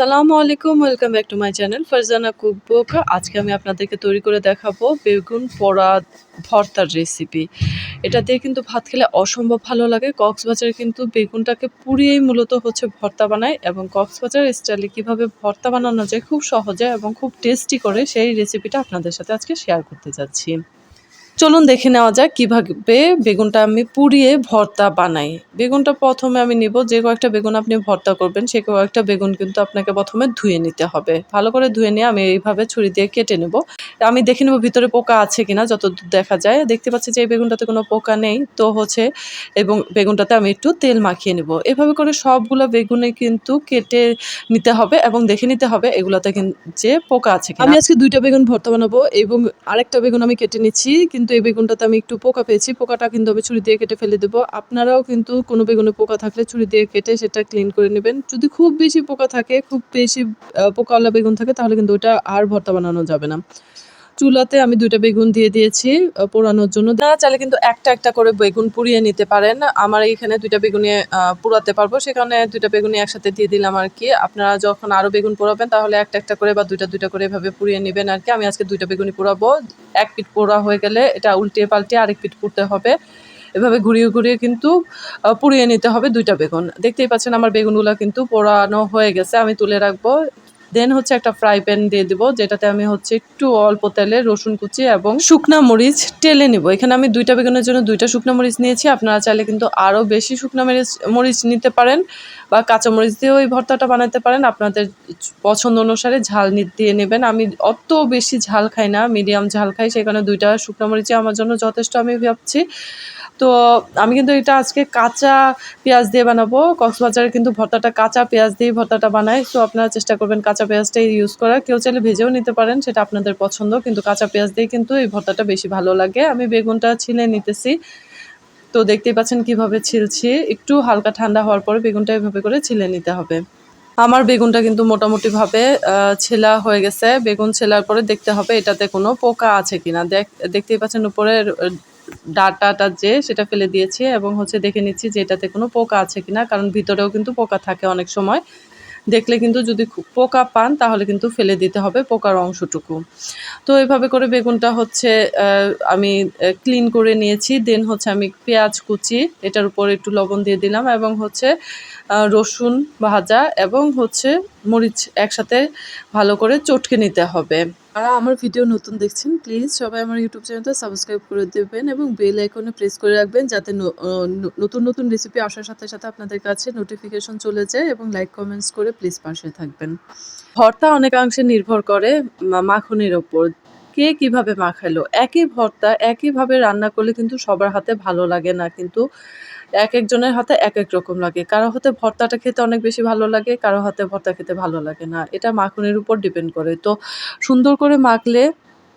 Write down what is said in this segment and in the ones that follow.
আসসালামু আলাইকুম, welcome back to my channel Farzana cookbook আজকে আমি আপনাদেরকে তৈরি করে দেখাবো বেগুন পোড়া ভর্তার রেসিপি এটা দিয়ে কিন্তু ভাত খেলে অসম্ভব ভালো লাগে। কক্সবাজারে কিন্তু বেগুনটাকে পুড়িয়েই মূলত হচ্ছে ভর্তা বানায় এবং কক্সবাজার স্টাইলে কীভাবে ভর্তা বানানো যায় খুব সহজে এবং খুব টেস্টি করে সেই রেসিপিটা আপনাদের সাথে আজকে শেয়ার করতে যাচ্ছি। চলুন দেখে নেওয়া যাক কীভাবে বেগুনটা আমি পুড়িয়ে ভর্তা বানাই। বেগুনটা প্রথমে আমি নিব, যে কয়েকটা বেগুন আপনি ভর্তা করবেন, সে কয়েকটা বেগুন কিন্তু আপনাকে প্রথমে ধুয়ে নিতে হবে। ভালো করে ধুয়ে নিয়ে আমি এইভাবে ছুরি দিয়ে কেটে নেব। আমি দেখে নেব ভিতরে পোকা আছে কিনা, যতদূর দেখা যায়। দেখতে পাচ্ছি যে এই বেগুনটাতে কোনো পোকা নেই। তো হচ্ছে, এবং বেগুনটাতে আমি একটু তেল মাখিয়ে নেব। এভাবে করে সবগুলো বেগুনে কিন্তু কেটে নিতে হবে এবং দেখে নিতে হবে এগুলোতে যে পোকা আছে আমি আজকে দুইটা বেগুন ভর্তা বানাবো এবং আরেকটা বেগুন আমি কেটে নিচ্ছি। কিন্তু এই বেগুনটাতে আমি একটু পোকা পেয়েছি। পোকাটা কিন্তু আমি ছুরি দিয়ে কেটে ফেলে দেবো। আপনারাও কিন্তু কোনো বেগুনে পোকা থাকলে ছুরি দিয়ে কেটে সেটা ক্লিন করে নেবেন। যদি খুব বেশি পোকা থাকে, খুব বেশি পোকাওয়ালা বেগুন থাকে, তাহলে কিন্তু ওটা আর ভর্তা বানানো যাবে না। চুলাতে আমি দুইটা বেগুন দিয়ে দিয়েছি পোড়ানোর জন্য। আপনারা চাইলে কিন্তু একটা একটা করে বেগুন পুড়িয়ে নিতে পারেন। আমার এখানে দুইটা বেগুনে পোড়াতে পারব। সেখানে দুইটা বেগুনি একসাথে দিয়ে দিলাম আর কি। আপনারা যখন আরও বেগুন পোড়াবেন, তাহলে একটা একটা করে বা দুইটা দুইটা করে এভাবে পুড়িয়ে নেবেন আর কি। আমি আজকে দুইটা বেগুনি পোড়াবো। এক পিঠ পোড়া হয়ে গেলে এটা উল্টিয়ে পাল্টে আরেক পিঠ পুড়তে হবে। এভাবে ঘুরিয়ে ঘুরিয়ে কিন্তু পুড়িয়ে নিতে হবে দুইটা বেগুন। দেখতেই পাচ্ছেন আমার বেগুনগুলো কিন্তু পোড়ানো হয়ে গেছে। আমি তুলে রাখব। দেন হচ্ছে একটা ফ্রাই প্যান দিয়ে দিব, যেটাতে আমি হচ্ছে একটু অল্প তেলে রসুন কুচি এবং শুকনা মরিচ টেলে নিব। এখানে আমি দুইটা বেগুনের জন্য দুইটা শুকনা মরিচ নিয়েছি। আপনারা চাইলে কিন্তু আরও বেশি শুকনা মরিচ মরিচ নিতে পারেন বা কাঁচা মরিচ দিয়েও এই ভর্তাটা বানাতে পারেন। আপনাদের পছন্দ অনুসারে ঝাল দিয়ে নেবেন। আমি অত বেশি ঝাল খাই না, মিডিয়াম ঝাল খাই সেখানে দুইটা শুকনো মরিচই আমার জন্য যথেষ্ট আমি ভাবছি। তো আমি কিন্তু এটা আজকে কাঁচা পেঁয়াজ দিয়ে বানাবো। কক্সবাজারে কিন্তু ভর্তাটা কাঁচা পেঁয়াজ দিয়ে ভর্তাটা বানাই তো আপনারা চেষ্টা করবেন কাঁচা পেঁয়াজটাই ইউজ করার। কেউ চাইলে ভেজেও নিতে পারেন, সেটা আপনাদের পছন্দ। কিন্তু কাঁচা পেঁয়াজ দিয়ে কিন্তু এই ভর্তাটা বেশি ভালো লাগে। আমি বেগুনটা ছিলে নিতেছি। তো দেখতেই পাচ্ছেন কীভাবে ছিলছি। একটু হালকা ঠান্ডা হওয়ার পরে বেগুনটা এভাবে করে ছিলে নিতে হবে। আমার বেগুনটা কিন্তু মোটামুটিভাবে ছেলা হয়ে গেছে। বেগুন ছেলার পরে দেখতে হবে এটাতে কোনো পোকা আছে কিনা। দেখ, দেখতেই পাচ্ছেন উপরে ডাটাটা যে সেটা ফেলে দিয়েছি এবং হচ্ছে দেখে নিচ্ছি যে এটাতে কোনো পোকা আছে কিনা, কারণ ভিতরেও কিন্তু পোকা থাকে অনেক সময়। দেখলে কিন্তু যদি পোকা পান তাহলে কিন্তু ফেলে দিতে হবে পোকার অংশটুকু। তো এভাবে করে বেগুনটা হচ্ছে আমি ক্লিন করে নিয়েছি। দেন হচ্ছে আমি পেঁয়াজ কুচি, এটার উপর একটু লবণ দিয়ে দিলাম এবং হচ্ছে রসুন ভাজা এবং হচ্ছে মরিচ একসাথে ভালো করে চটকে নিতে হবে। আর আমার ভিডিও নতুন দেখছেন প্লিজ সবাই আমার ইউটিউব চ্যানেলটা সাবস্ক্রাইব করে দেবেন এবং বেল আইকনে প্রেস করে রাখবেন যাতে নতুন নতুন রেসিপি আসার সাথে সাথে আপনাদের কাছে নোটিফিকেশন চলে যায় এবং লাইক কমেন্টস করে প্লিজ পাশে থাকবেন। ভর্তা অনেকাংশে নির্ভর করে মাখনের ওপর কে কীভাবে মাখালো? একই ভর্তা একইভাবে রান্না করলে কিন্তু সবার হাতে ভালো লাগে না, কিন্তু এক একজনের হাতে এক এক রকম লাগে। কারও হাতে ভর্তাটা খেতে অনেক বেশি ভালো লাগে, কারও হাতে ভর্তা খেতে ভালো লাগে না। এটা মাখনের উপর ডিপেন্ড করে। তো সুন্দর করে মাখলে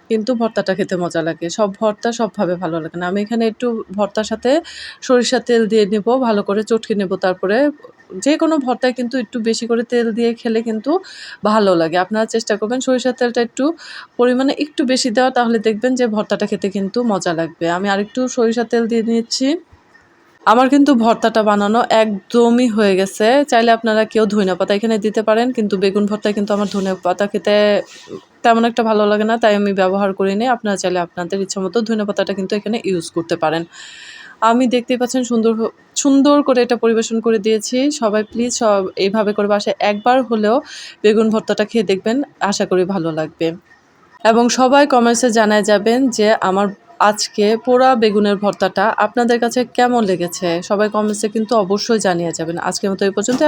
কিন্তু ভর্তাটা খেতে মজা লাগে। সব ভর্তা সবভাবে ভালো লাগে না। আমি এখানে একটু ভর্তার সাথে সরিষার তেল দিয়ে নেব, ভালো করে চটকে নেব, তারপরে যে কোনো ভর্তায় কিন্তু একটু বেশি করে তেল দিয়ে খেলে কিন্তু ভালো লাগে। আপনারা চেষ্টা করবেন সরিষার তেলটা একটু পরিমাণে একটু বেশি দেওয়া, তাহলে দেখবেন যে ভর্তাটা খেতে কিন্তু মজা লাগবে। আমি আরেকটু সরিষার তেল দিয়ে নিচ্ছি। আমার কিন্তু ভর্তাটা বানানো একদমই হয়ে গেছে। চাইলে আপনারা কেউ ধনিয়া পাতা এখানে দিতে পারেন, কিন্তু বেগুন ভর্তায় কিন্তু আমার ধনিয়া পাতা খেতে তেমন একটা ভালো লাগে না, তাই আমি ব্যবহার করি নি। আপনারা চাইলে আপনাদের ইচ্ছা মতো ধনিয়া পাতাটা কিন্তু এখানে ইউজ করতে পারেন। আমি দেখতেই পাচ্ছেন সুন্দর সুন্দর করে এটা পরিবেশন করে দিয়েছি। সবাই প্লিজ সব এইভাবে করে বাসায় একবার হলেও বেগুন ভর্তাটা খেয়ে দেখবেন, আশা করি ভালো লাগবে। এবং সবাই কমেন্টসে জানায় যাবেন যে আমার আজকে পোড়া বেগুনের ভর্তাটা আপনাদের কাছে কেমন লেগেছে? সবাই কমেন্টসে কিন্তু অবশ্যই জানিয়ে যাবেন। আজকের মতো এই পর্যন্ত